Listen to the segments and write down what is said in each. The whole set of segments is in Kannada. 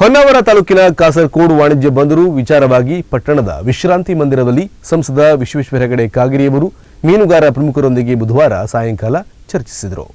ಹೊನ್ನಾವರ ತಾಲೂಕಿನ ಕಾಸರಕೋಡು ವಾಣಿಜ್ಯ ಬಂದರು. ವಿಚಾರವಾಗಿ ಪಟ್ಟಣದ ವಿಶ್ರಾಂತಿ ಮಂದಿರದಲ್ಲಿ ಸಂಸದ ವಿಶ್ವೇಶ್ವರ ಹೆಗಡೆ ಕಾಗಿರಿಯವರು ಮೀನುಗಾರ ಪ್ರಮುಖರೊಂದಿಗೆ ಬುಧವಾರ ಸಾಯಂಕಾಲ ಚರ್ಚಿಸಿದರು.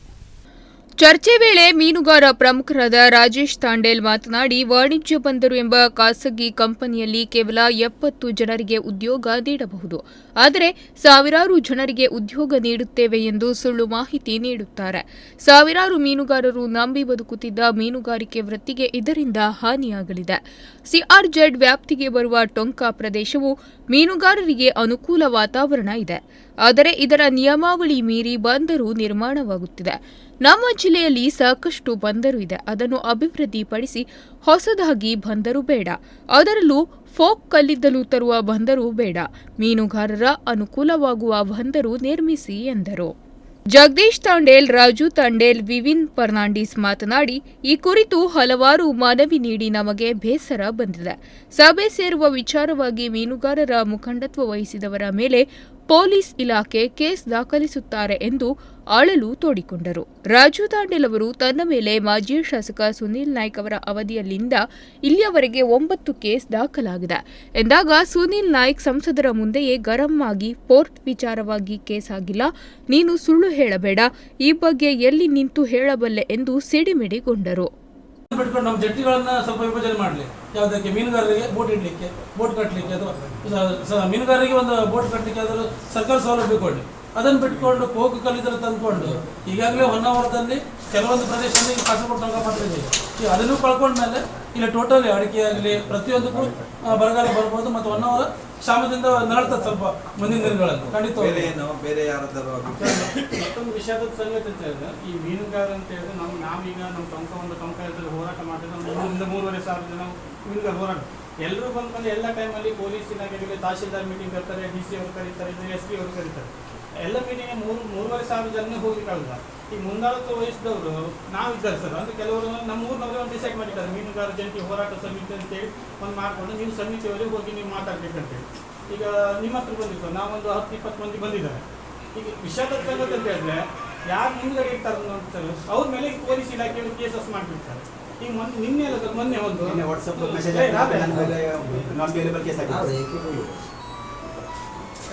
ಚರ್ಚೆ ವೇಳೆ ಮೀನುಗಾರ ಪ್ರಮುಖರಾದ ರಾಜೇಶ್ ತಾಂಡೇಲ್ ಮಾತನಾಡಿ, ವಾಣಿಜ್ಯ ಬಂದರು ಎಂಬ ಖಾಸಗಿ ಕಂಪನಿಯಲ್ಲಿ ಕೇವಲ ಎಪ್ಪತ್ತು ಜನರಿಗೆ ಉದ್ಯೋಗ ನೀಡಬಹುದು. ಆದರೆ ಸಾವಿರಾರು ಜನರಿಗೆ ಉದ್ಯೋಗ ನೀಡುತ್ತೇವೆ ಎಂದು ಸುಳ್ಳು ಮಾಹಿತಿ ನೀಡುತ್ತಾರೆ. ಸಾವಿರಾರು ಮೀನುಗಾರರು ನಂಬಿ ಬದುಕುತ್ತಿದ್ದ ಮೀನುಗಾರಿಕೆ ವೃತ್ತಿಗೆ ಇದರಿಂದ ಹಾನಿಯಾಗಲಿದೆ. ಸಿಆರ್ಜೆಡ್ ವ್ಯಾಪ್ತಿಗೆ ಬರುವ ಟೊಂಕಾ ಪ್ರದೇಶವು ಮೀನುಗಾರರಿಗೆ ಅನುಕೂಲ ವಾತಾವರಣ ಇದೆ. ಆದರೆ ಇದರ ನಿಯಮಾವಳಿ ಮೀರಿ ಬಂದರು ನಿರ್ಮಾಣವಾಗುತ್ತಿದೆ. ನಮ್ಮ ಜಿಲ್ಲೆಯಲ್ಲಿ ಸಾಕಷ್ಟು ಬಂದರು ಇದೆ. ಅದನ್ನು ಅಭಿವೃದ್ಧಿಪಡಿಸಿ ಹೊಸದಾಗಿ ಬಂದರು ಬೇಡ. ಅದರಲ್ಲೂ ಫೋಕ್ ಕಲ್ಲಿದ್ದಲು ತರುವ ಬಂದರು ಬೇಡ. ಮೀನುಗಾರರ ಅನುಕೂಲವಾಗುವ ಬಂದರು ನಿರ್ಮಿಸಿ ಎಂದರು. ಜಗದೀಶ್ ತಾಂಡೇಲ್, ರಾಜು ತಾಂಡೇಲ್, ವಿವಿನ್ ಫರ್ನಾಂಡಿಸ್ ಮಾತನಾಡಿ, ಈ ಕುರಿತು ಹಲವಾರು ಮನವಿ ನೀಡಿ ನಮಗೆ ಬೇಸರ ಬಂದಿದೆ. ಸಭೆ ಸೇರುವ ವಿಚಾರವಾಗಿ ಮೀನುಗಾರರ ಮುಖಂಡತ್ವ ವಹಿಸಿದವರ ಮೇಲೆ ಪೊಲೀಸ್ ಇಲಾಖೆ ಕೇಸ್ ದಾಖಲಿಸುತ್ತಾರೆ ಎಂದು ಆಳಲು ತೋಡಿಕೊಂಡರು. ರಾಜು ತಾಂಡೇಲ್ ಅವರು ತನ್ನ ಮೇಲೆ ಮಾಜಿ ಶಾಸಕ ಸುನೀಲ್ ನಾಯ್ಕ್ ಅವರ ಅವಧಿಯಲ್ಲಿಂದ ಇಲ್ಲಿಯವರೆಗೆ ಒಂಬತ್ತು ಕೇಸ್ ದಾಖಲಾಗಿದೆ. ಎಂದಾಗ ಸುನೀಲ್ ನಾಯ್ಕ್ ಸಂಸದರ ಮುಂದೆಯೇ ಗರಂ ಆಗಿ ಪೋರ್ಟ್ ವಿಚಾರವಾಗಿ ಕೇಸ್ ಆಗಿಲ್ಲ. ನೀನು ಸುಳ್ಳು ಹೇಳಬೇಡ. ಈ ಬಗ್ಗೆ ಎಲ್ಲಿ ನಿಂತು ಹೇಳಬಲ್ಲೆ ಎಂದು ಸಿಡಿಮಿಡಿಗೊಂಡರು. ನಮ್ಮ ಜಟ್ಟಿಗಳನ್ನ ಸ್ವಲ್ಪ ವಿಭಜನೆ ಮಾಡಲಿ. ಯಾವುದಕ್ಕೆ? ಮೀನುಗಾರರಿಗೆ ಬೋಟ್ ಇಡಲಿಕ್ಕೆ, ಬೋಟ್ ಕಟ್ಟಲಿಕ್ಕೆ ಅಥವಾ ಮೀನುಗಾರರಿಗೆ ಒಂದು ಬೋಟ್ ಕಟ್ಟಲಿಕ್ಕೆ ಆದರೂ ಸರ್ಕಾರ ಸೌಲಭ್ಯ ಕೊಡಲಿ. ಅದನ್ನು ಬಿಟ್ಕೊಂಡು ಕೋಕು ಕಲ್ಲಿದ್ದಲು ತಂದ್ಕೊಂಡು ಈಗಾಗಲೇ ಹೊನ್ನಾವರದಲ್ಲಿ ಕೆಲವೊಂದು ಪ್ರದೇಶದಲ್ಲಿ ಕಾಸರಗೋಡು ಟೊಂಕ ಮಾತ್ರ ಈ ಅದನ್ನು ಕಳ್ಕೊಂಡ್ಮೇಲೆ ಇಲ್ಲಿ ಟೋಟಲಿ ಅಡಿಕೆ ಆಗಲಿ ಪ್ರತಿಯೊಂದಕ್ಕೂ ಬರಗಾಲ ಬರ್ಬೋದು ಮತ್ತು ಹೊನ್ನಾವರ ಕ್ಷಾಮದಿಂದ ನರಳ್ತದೆ ಸ್ವಲ್ಪ ಮುಂದಿನ ದಿನಗಳಲ್ಲಿ. ಖಂಡಿತ ಬೇರೆ ಏನು ಬೇರೆ ಯಾರಾದರೂ ಮತ್ತೊಂದು ವಿಷಯದ ಸಂಗತಿ ಅಂತ ಹೇಳಿದ್ರೆ ಈ ಮೀನುಗಾರ ಅಂತ ಹೇಳಿದ್ರೆ ನಾವು ನಾವೀಗ ನಮ್ಮ ಟೊಂಕ ಒಂದು ಟೊಂಕ ಇದ್ರಲ್ಲಿ ಹೋರಾಟ ಮಾಡಿದ್ರೆ ಮೂರಿಂದ ಮೂರುವರೆ ಸಾವಿರ ಜನ ಮೀನುಗಾರ ಹೋರಾಟ. ಎಲ್ಲರೂ ಬಂದ್ಕೊಂಡು ಎಲ್ಲ ಟೈಮಲ್ಲಿ ಪೊಲೀಸ್ ಇಲಾಖೆಗಳಿಗೆ ತಹಶೀಲ್ದಾರ್ ಮೀಟಿಂಗ್ ಕರ್ತಾರೆ ಡಿ ಸಿ ಅವರು ಕರೀತಾರೆ ಎಸ್ ಪಿ ಅವರು ಕರೀತಾರೆ. ಎಲ್ಲ ಮೀಟಿಂಗ್ ಮೂರು ಮೂರುವರೆ ಸಾವಿರ ಜನ ಹೋಗ್ಲಿಕ್ಕಾಗಲ್ಲ ಈ ಮುಂದಾಳತ್ವ ವಹಿಸಿದವರು ನಾವಿದ್ದಾರೆ ಸರ್. ಅಂದರೆ ಕೆಲವರು ನಮ್ಮ ಊರಿನವರೇ ಒಂದು ಡಿಸೈಡ್ ಮಾಡಿದ್ದಾರೆ. ಮೀನುಗಾರ ಜಂಟಿ ಹೋರಾಟ ಸಮಿತಿ ಅಂತೇಳಿ ಒಂದು ಮಾಡಿಕೊಂಡು ನೀವು ಸಮಿತಿಯವರಿಗೆ ಹೋಗಿ ನೀವು ಮಾತಾಡ್ಬೇಕಂತೇಳಿ. ಈಗ ನಿಮ್ಮ ಹತ್ರ ಬಂದಿತ್ತು ನಾವೊಂದು ಹತ್ತು ಇಪ್ಪತ್ತು ಮಂದಿ ಬಂದಿದ್ದಾರೆ. ಈಗ ವಿಷಾದ ಸಂಗತಿ ಅಂತ ಹೇಳಿದ್ರೆ ಯಾರು ಮುಂದ್ಗಡೆ ಇರ್ತಾರೆ ಅವ್ರ ಮೇಲೆ ಪೊಲೀಸ್ ಇಲಾಖೆಯಲ್ಲಿ ಕೇಸಸ್ ಮಾಡಿಬಿಡ್ತಾರೆ. ಈಗ ಮೊನ್ನೆ ನಿನ್ನೆ ಅಲ್ಲ ಸರ್ ಮೊನ್ನೆ ಒಂದು ವಾಟ್ಸಪ್ ಮೆಸೇಜ್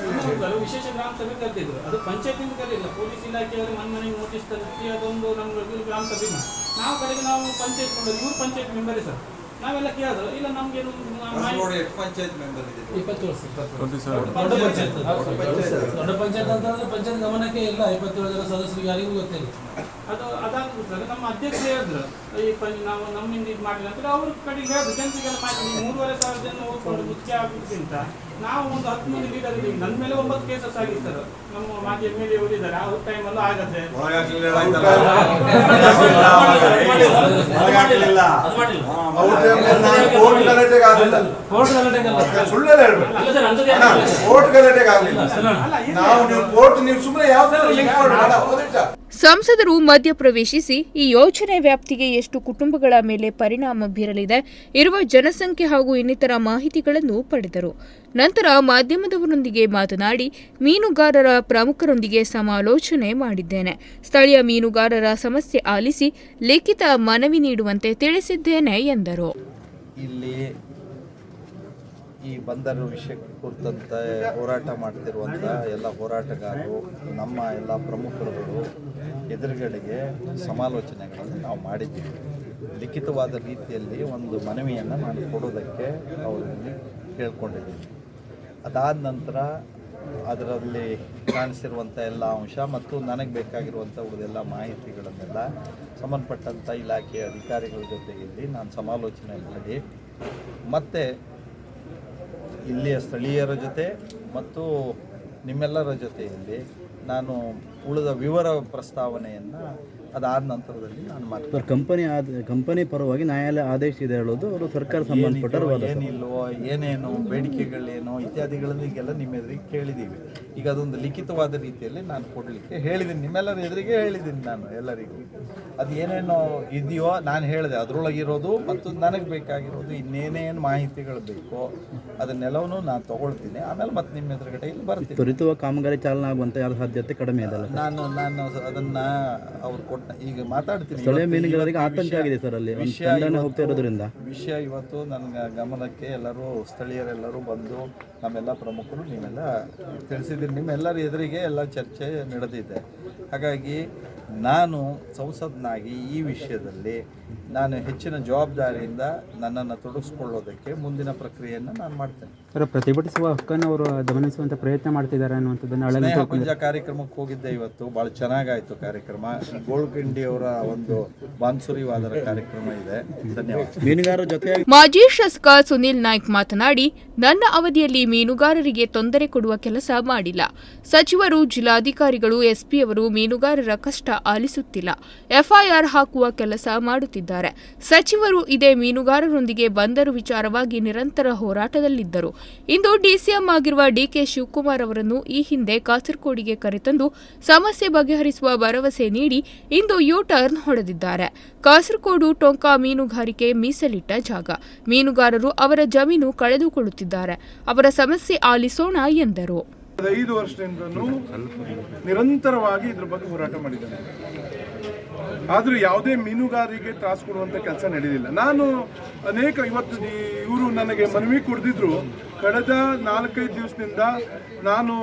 ಇನ್ನೊಂದು ವಿಶೇಷ ಗ್ರಾಮ ಸಭೆ ಕರೆದಿದ್ರು ಅದು ಪಂಚಾಯತಿಂದ ಕರೆಯಿಲ್ಲ ಪೊಲೀಸ್ ಇಲಾಖೆಯವರು ಮನೆ ಮನೆಗೆ ನೋಟಿಸ್ ತರಿಸಿ ಅದೊಂದು ನಮ್ಮ ಇದು ಗ್ರಾಮ ಸಭೆ ಮಾಡಿ. ನಾವು ಕಡೆಗೆ ನಾವು ಪಂಚಾಯತ್ ನೋಡೋದು ಇವ್ರು ಪಂಚಾಯತ್ ಮೆಂಬರೇ ಸರ್. ನಾವೆಲ್ಲ ಕೇಳಿದ್ರು ಇಲ್ಲ ನಮ್ಗೆ ಪಂಚಾಯತ್ ಮೆಂಬರ್ ಇಪ್ಪತ್ತು ವರ್ಷ ದೊಡ್ಡ ಪಂಚಾಯತ್. ದೊಡ್ಡ ಪಂಚಾಯತ್. ಅಂತಂದ್ರೆ ಪಂಚಾಯತ್ ಗಮನಕ್ಕೆ ಇಲ್ಲ. ಇಪ್ಪತ್ತೇಳು ಜನ ಸದಸ್ಯರಿಗೆ ಯಾರಿಗೂ ಗೊತ್ತಿಲ್ಲ. ಅದು ಅದಾದ್ರು ಸರ್ ನಮ್ಮ ಅಧ್ಯಕ್ಷರು ಹೇಳಿದ್ರು ಈ ನಾವು ನಮ್ಮಿಂದ ಇದು ಮಾಡಿಲ್ಲ ಅಂದ್ರೆ ಅವ್ರ ಕಡೆಗೆ ಹೇಳಿದ್ರು ಜನರಿಗೆಲ್ಲ ಮಾಹಿತಿ ನೀವು ಮೂರುವರೆ ಸಾವಿರ ಜನ ಓದ್ಕೊಂಡು ಮುಖ್ಯ ಆಗೋದಕ್ಕಿಂತ ನಾವು ಒಂದು ಹತ್ತು ಮಂದಿ ಲೀಡರ್ ಇದ್ದೀವಿ. ನನ್ನ ಮೇಲೆ ಒಂಬತ್ತು ಕೇಸಸ್ ಆಗಿರ್ತಾರೆ ನಮ್ಮ ಮಾಜಿ ಎಂ ಎಲ್ ಎ ಓದಿದ್ದಾರೆ ಆ ಅಲ್ಲೂ ಆಗತ್ತೆ. ಹೇಳ್ಬೇಕು. ಅಲ್ಲ ಹೋಗಿದ್ದ? ಸಂಸದರು ಮಧ್ಯಪ್ರವೇಶಿಸಿ ಈ ಯೋಜನೆ ವ್ಯಾಪ್ತಿಗೆ ಎಷ್ಟು ಕುಟುಂಬಗಳ ಮೇಲೆ ಪರಿಣಾಮ ಬೀರಲಿದೆ ಇರುವ ಜನಸಂಖ್ಯೆ ಹಾಗೂ ಇನ್ನಿತರ ಮಾಹಿತಿಗಳನ್ನು ಪಡೆದರು. ನಂತರ ಮಾಧ್ಯಮದವರೊಂದಿಗೆ ಮಾತನಾಡಿ ಮೀನುಗಾರರ ಪ್ರಮುಖರೊಂದಿಗೆ ಸಮಾಲೋಚನೆ ಮಾಡಿದ್ದೇನೆ. ಸ್ಥಳೀಯ ಮೀನುಗಾರರ ಸಮಸ್ಯೆ ಆಲಿಸಿ ಲಿಖಿತ ಮನವಿ ನೀಡುವಂತೆ ತಿಳಿಸಿದ್ದೇನೆ ಎಂದರು. ಇಲ್ಲಿ ಈ ಬಂದರು ವಿಷಯಕ್ಕೆ ಕುರಿತಂತೆ ಹೋರಾಟ ಮಾಡ್ತಿರುವಂಥ ಎಲ್ಲ ಹೋರಾಟಗಾರರು, ನಮ್ಮ ಎಲ್ಲ ಪ್ರಮುಖರುಗಳು ಎದುರುಗಳಿಗೆ ಸಮಾಲೋಚನೆಗಳನ್ನು ನಾವು ಮಾಡಿದ್ದೀವಿ. ಲಿಖಿತವಾದ ರೀತಿಯಲ್ಲಿ ಒಂದು ಮನವಿಯನ್ನು ನಾನು ಕೊಡೋದಕ್ಕೆ ಅವರಲ್ಲಿ ಕೇಳ್ಕೊಂಡಿದ್ದೀನಿ. ಅದಾದ ನಂತರ ಅದರಲ್ಲಿ ಕಾಣಿಸಿರುವಂಥ ಎಲ್ಲ ಅಂಶ ಮತ್ತು ನನಗೆ ಬೇಕಾಗಿರುವಂಥ ಉಳಿದೆಲ್ಲ ಮಾಹಿತಿಗಳನ್ನೆಲ್ಲ ಸಂಬಂಧಪಟ್ಟಂಥ ಇಲಾಖೆಯ ಅಧಿಕಾರಿಗಳ ಜೊತೆಗಿಲ್ಲಿ ನಾನು ಸಮಾಲೋಚನೆ ಮಾಡಿ. ಮತ್ತು ಇಲ್ಲಿಯ ಸ್ಥಳೀಯರ ಜೊತೆ ಮತ್ತು ನಿಮ್ಮೆಲ್ಲರ ಜೊತೆಯಲ್ಲಿ ನಾನು ಉಳಿದ ವಿವರ ಪ್ರಸ್ತಾವನೆಯನ್ನು ಅದಾದ ನಂತರದಲ್ಲಿ ನಾನು ಮಾತು ಸರ್ ಕಂಪನಿ ಆದ ಕಂಪನಿ ಪರವಾಗಿ ನ್ಯಾಯಾಲಯ ಆದೇಶ ಇದೆ ಹೇಳೋದು ಅವರು ಸರ್ಕಾರ ಸಂಬಂಧಪಟ್ಟರು. ಏನಿಲ್ವೋ ಏನೇನು ಬೇಡಿಕೆಗಳೇನೋ ಇತ್ಯಾದಿಗಳನ್ನು ಈಗೆಲ್ಲ ನಿಮ್ಮ ಎದುರಿಗೆ ಕೇಳಿದ್ದೀವಿ ಈಗ ಅದೊಂದು ಲಿಖಿತವಾದ ರೀತಿಯಲ್ಲಿ ನಾನು ಕೊಡಲಿಕ್ಕೆ ಹೇಳಿದ್ದೀನಿ ನಿಮ್ಮೆಲ್ಲರ ಎದುರಿಗೆ ಹೇಳಿದ್ದೀನಿ ನಾನು ಎಲ್ಲರಿಗೂ. ಅದು ಏನೇನು ಇದೆಯೋ ನಾನು ಹೇಳಿದೆ. ಅದರೊಳಗಿರೋದು ಮತ್ತು ನನಗೆ ಬೇಕಾಗಿರೋದು ಇನ್ನೇನೇನು ಮಾಹಿತಿಗಳು ಬೇಕೋ ಅದನ್ನೆಲ್ಲವೂ ನಾನು ತೊಗೊಳ್ತೀನಿ. ಆಮೇಲೆ ಮತ್ತೆ ನಿಮ್ಮ ಎದುರುಗಡೆ ಇಲ್ಲಿ ಬರ್ತೀನಿ. ತ್ವರಿತವಾಗಿ ಕಾಮಗಾರಿ ಚಾಲನೆ ಆಗುವಂಥ ಯಾರ ಸಾಧ್ಯತೆ ಕಡಿಮೆ ಇದೆ ನಾನು ನಾನು ಅದನ್ನ ಅವ್ರು ಕೊಟ್ಟ ಈಗ ಮಾತಾಡ್ತೀನಿ. ಸ್ಥಳೀಯ ಇವತ್ತು- ಮೀನುಗಾರರಿಗೆ ಆತಂಕ ಆಗಿದೆ ಸರ್ ಅಲ್ಲಿ. ಒಂದು ವಿಷಯ ತಂಡನೇ ಇವತ್ತು- ಹೋಗ್ತಾ ಇರೋದ್ರಿಂದ. ವಿಷಯ ಇವತ್ತು ನನ್ನ ಗಮನಕ್ಕೆ ಎಲ್ಲರೂ ಸ್ಥಳೀಯರೆಲ್ಲರೂ ಬಂದು ನಮ್ಮೆಲ್ಲ ಪ್ರಮುಖರು ನೀವೆಲ್ಲ ತಿಳಿಸಿದ್ರಿ ನಿಮ್ಮೆಲ್ಲರ ಎದುರಿಗೆ ಎಲ್ಲ ಚರ್ಚೆ ನಡೆದಿದೆ. ಹಾಗಾಗಿ ನಾನು ಸಂಸದನಾಗಿ ಈ ವಿಷಯದಲ್ಲಿ ನಾನು ಹೆಚ್ಚಿನ ಜವಾಬ್ದಾರಿಯಿಂದ ನನ್ನನ್ನು ತೊಡಗಿಸ್ಕೊಳ್ಳೋದಕ್ಕೆ ಮುಂದಿನ ಪ್ರಕ್ರಿಯೆಯನ್ನು ನಾನು ಮಾಡ್ತೇನೆ. ಸರ್ ಪ್ರತಿಭಟಿಸುವ ಹಕ್ಕನ್ನು ಅವರು ಗಮನಿಸುವಂಥ ಪ್ರಯತ್ನ ಮಾಡ್ತಿದ್ದಾರೆ ಅನ್ನುವಂಥದ್ದನ್ನು ಪುಂಜ ಕಾರ್ಯಕ್ರಮಕ್ಕೆ ಹೋಗಿದ್ದೆ ಇವತ್ತು. ಭಾಳ ಚೆನ್ನಾಗಾಯಿತು ಕಾರ್ಯಕ್ರಮ. ಗೋಲ್ಕಿಂಡಿ ಅವರ ಒಂದು ಬಾನ್ಸುರಿ ವಾದರ ಕಾರ್ಯಕ್ರಮ ಇದೆ. ಧನ್ಯವಾದ. ಮೀನುಗಾರರ ಜೊತೆ ಮಾಜಿ ಶಾಸಕ ಸುನಿಲ್ ನಾಯ್ಕ್ ಮಾತನಾಡಿ ನನ್ನ ಅವಧಿಯಲ್ಲಿ ಮೀನುಗಾರರಿಗೆ ತೊಂದರೆ ಕೊಡುವ ಕೆಲಸ ಮಾಡಿಲ್ಲ. ಸಚಿವರು ಜಿಲ್ಲಾಧಿಕಾರಿಗಳು ಎಸ್ಪಿಯವರು ಮೀನುಗಾರರ ಕಷ್ಟ ಆಲಿಸುತ್ತಿಲ್ಲ. ಎಫ್ಐಆರ್ ಹಾಕುವ ಕೆಲಸ ಮಾಡುತ್ತಿದ್ದಾರೆ. ಸಚಿವರು ಇದೇ ಮೀನುಗಾರರೊಂದಿಗೆ ಬಂದರು ವಿಚಾರವಾಗಿ ನಿರಂತರ ಹೋರಾಟದಲ್ಲಿದ್ದರು. ಇಂದು ಡಿಸಿಎಂ ಆಗಿರುವ ಡಿಕೆ ಶಿವಕುಮಾರ್ ಅವರನ್ನು ಈ ಹಿಂದೆ ಕಾಸರಗೋಡಿಗೆ ಕರೆತಂದು ಸಮಸ್ಯೆ ಬಗೆಹರಿಸುವ ಭರವಸೆ ನೀಡಿ ಇಂದು ಯು ಟರ್ನ್ ಹೊಡೆದಿದ್ದಾರೆ. ಕಾಸರಗೋಡು ಟೊಂಕ ಮೀನುಗಾರಿಕೆ ಮೀಸಲಿಟ್ಟ ಜಾಗ. ಮೀನುಗಾರರು ಅವರ ಜಮೀನು ಕಳೆದುಕೊಳ್ಳುತ್ತಿದ್ದಾರೆ. ಅವರ ಸಮಸ್ಯೆ ಆಲಿಸೋಣ ಎಂದರು. ಐದು ವರ್ಷದಿಂದ ನಿರಂತರವಾಗಿ ಇದ್ರ ಬಗ್ಗೆ ಹೋರಾಟ ಮಾಡಿದ್ದಾರೆ ಆದರೂ ಯಾವುದೇ ಮೀನುಗಾರಿಗೆ ತ್ರಾಸು ಕೊಡುವಂಥ ಕೆಲಸ ನಡೆದಿಲ್ಲ ನಾನು ಅನೇಕ ಇವತ್ತು ಇವರು ನನಗೆ ಮನವಿ ಕೊಡ್ದಿದ್ರು, ಕಳೆದ ನಾಲ್ಕೈದು ದಿವಸದಿಂದ ನಾನು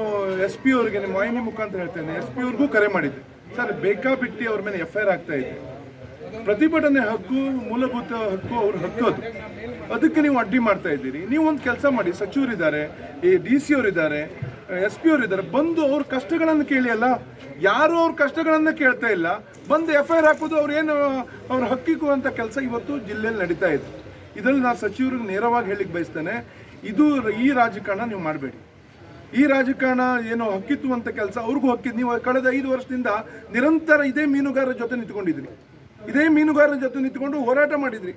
ಎಸ್ ಪಿ ಅವರಿಗೆ ನಿಮ್ಮ ವಾಹಿನಿ ಮುಖಾಂತರ ಹೇಳ್ತೇನೆ. ಎಸ್ ಪಿ ಅವ್ರಿಗೂ ಕರೆ ಮಾಡಿದ್ದೆ. ಸರ್ ಬೇಕಾಬಿಟ್ಟಿ ಅವ್ರ ಮೇಲೆ ಎಫ್ ಐ ಆಗ್ತಾ ಇದೆ. ಪ್ರತಿಭಟನೆ ಹಕ್ಕು, ಮೂಲಭೂತ ಹಕ್ಕು ಅವ್ರ ಹಕ್ಕು ಅದು ಅದಕ್ಕೆ ನೀವು ಅಡ್ಡಿ ಮಾಡ್ತಾ ಇದ್ದೀರಿ. ನೀವು ಒಂದು ಕೆಲಸ ಮಾಡಿ. ಸಚಿವರಿದ್ದಾರೆ, ಈ ಡಿ ಸಿ ಅವರಿದ್ದಾರೆ. ಎಸ್ ಪಿ ಅವರಿದ್ದಾರೆ ಬಂದು ಅವ್ರ ಕಷ್ಟಗಳನ್ನು ಕೇಳಿಯಲ್ಲ ಯಾರು ಅವ್ರ ಕಷ್ಟಗಳನ್ನು ಕೇಳ್ತಾ ಇಲ್ಲ, ಬಂದು ಎಫ್ ಐ ಆರ್ ಹಾಕೋದು ಅವ್ರೇನು ಅವ್ರ ಹಕ್ಕಿಗೂ ಕೆಲಸ ಇವತ್ತು ಜಿಲ್ಲೆಯಲ್ಲಿ ನಡೀತಾ ಇದೆ ಇದರಲ್ಲಿ ನಾನು ಸಚಿವರಿಗೆ ನೇರವಾಗಿ ಹೇಳಿಕ್ಕೆ ಬಯಸ್ತೇನೆ, ಇದು ಈ ರಾಜಕಾರಣ ನೀವು ಮಾಡಬೇಡಿ. ಈ ರಾಜಕಾರಣ ಏನು ಹಕ್ಕಿತ್ತು ಅಂತ ಕೆಲಸ, ಅವ್ರಿಗೂ ಹಕ್ಕಿದ್ದು ನೀವು ಕಳೆದ ಐದು ವರ್ಷದಿಂದ ನಿರಂತರ ಇದೇ ಮೀನುಗಾರರ ಜೊತೆ ನಿಂತ್ಕೊಂಡಿದ್ರಿ ಇದೇ ಮೀನುಗಾರರ ಜೊತೆ ನಿಂತ್ಕೊಂಡು ಹೋರಾಟ ಮಾಡಿದ್ರಿ.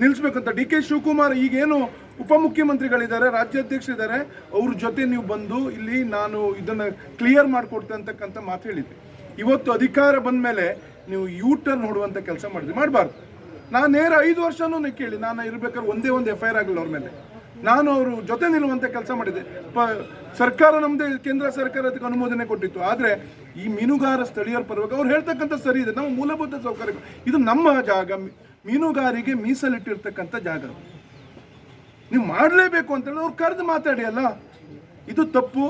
ನಿಲ್ಲಿಸ್ಬೇಕಂತ ಡಿ ಕೆ ಶಿವಕುಮಾರ್ ಈಗೇನು ಉಪಮುಖ್ಯಮಂತ್ರಿಗಳಿದ್ದಾರೆ, ರಾಜ್ಯಾಧ್ಯಕ್ಷರಿದ್ದಾರೆ. ಅವ್ರ ಜೊತೆ ನೀವು ಬಂದು ಇಲ್ಲಿ ನಾನು ಇದನ್ನು ಕ್ಲಿಯರ್ ಮಾಡಿಕೊಡ್ತೆ ಅಂತಕ್ಕಂಥ ಮಾತು ಹೇಳಿದ್ದೆ ಇವತ್ತು ಅಧಿಕಾರ ಬಂದ ಮೇಲೆ ನೀವು ಯೂ ಟರ್ನ್ ಹೊಡುವಂಥ ಕೆಲಸ ಮಾಡಿದ್ರಿ. ಮಾಡಬಾರ್ದು. ನಾನು ನೇರ ಐದು ವರ್ಷನೂ ಕೇಳಿ ನಾನು ಇರ್ಬೇಕಾದ್ರೆ ಒಂದೇ ಒಂದು ಎಫ್ ಐ ಆರ್ ಆಗಲಿಲ್ಲ ಅವ್ರ ಮೇಲೆ. ನಾನು ಅವರು ಜೊತೆ ನಿಲ್ಲುವಂಥ ಕೆಲಸ ಮಾಡಿದೆ ಪ, ಸರ್ಕಾರ ನಮ್ಮದೇ ಕೇಂದ್ರ ಸರ್ಕಾರ ಅದಕ್ಕೆ ಅನುಮೋದನೆ ಕೊಟ್ಟಿತ್ತು. ಆದರೆ ಈ ಮೀನುಗಾರ ಸ್ಥಳೀಯರ ಪರವಾಗಿ ಅವ್ರು ಹೇಳ್ತಕ್ಕಂಥ ಸರಿ ಇದೆ. ನಮ್ಮ ಮೂಲಭೂತ ಸೌಕರ್ಯ ಇದು ನಮ್ಮ ಜಾಗ. ಮೀನುಗಾರಿಗೆ ಮೀಸಲಿಟ್ಟಿರ್ತಕ್ಕಂಥ ಜಾಗ ನೀವು ಮಾಡಲೇಬೇಕು ಅಂತೇಳಿ ಅವ್ರು ಕರೆದು ಮಾತಾಡಿ ಅಲ್ಲ? ಇದು ತಪ್ಪು.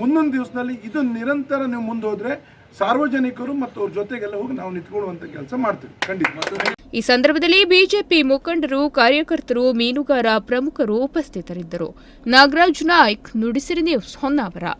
ಮುಂದೊಂದು ದಿವಸದಲ್ಲಿ ಇದು ನಿರಂತರ ನೀವು ಮುಂದೆ ಹೋದ್ರೆ ಸಾರ್ವಜನಿಕರು ಮತ್ತು ಅವ್ರ ಜೊತೆಗೆಲ್ಲ ಹೋಗಿ ನಾವು ನಿಂತ್ಕೊಳ್ಳುವಂಥ ಕೆಲಸ ಮಾಡ್ತೀವಿ. ಖಂಡಿತ. ಈ ಸಂದರ್ಭದಲ್ಲಿ ಬಿಜೆಪಿ ಮುಖಂಡರು, ಕಾರ್ಯಕರ್ತರು, ಮೀನುಗಾರ ಪ್ರಮುಖರು ಉಪಸ್ಥಿತರಿದ್ದರು. ನಾಗರಾಜ್ ನಾಯ್ಕ್, ನುಡಿಸಿರಿ ನ್ಯೂಸ್ ಹೊನ್ನಾವರ.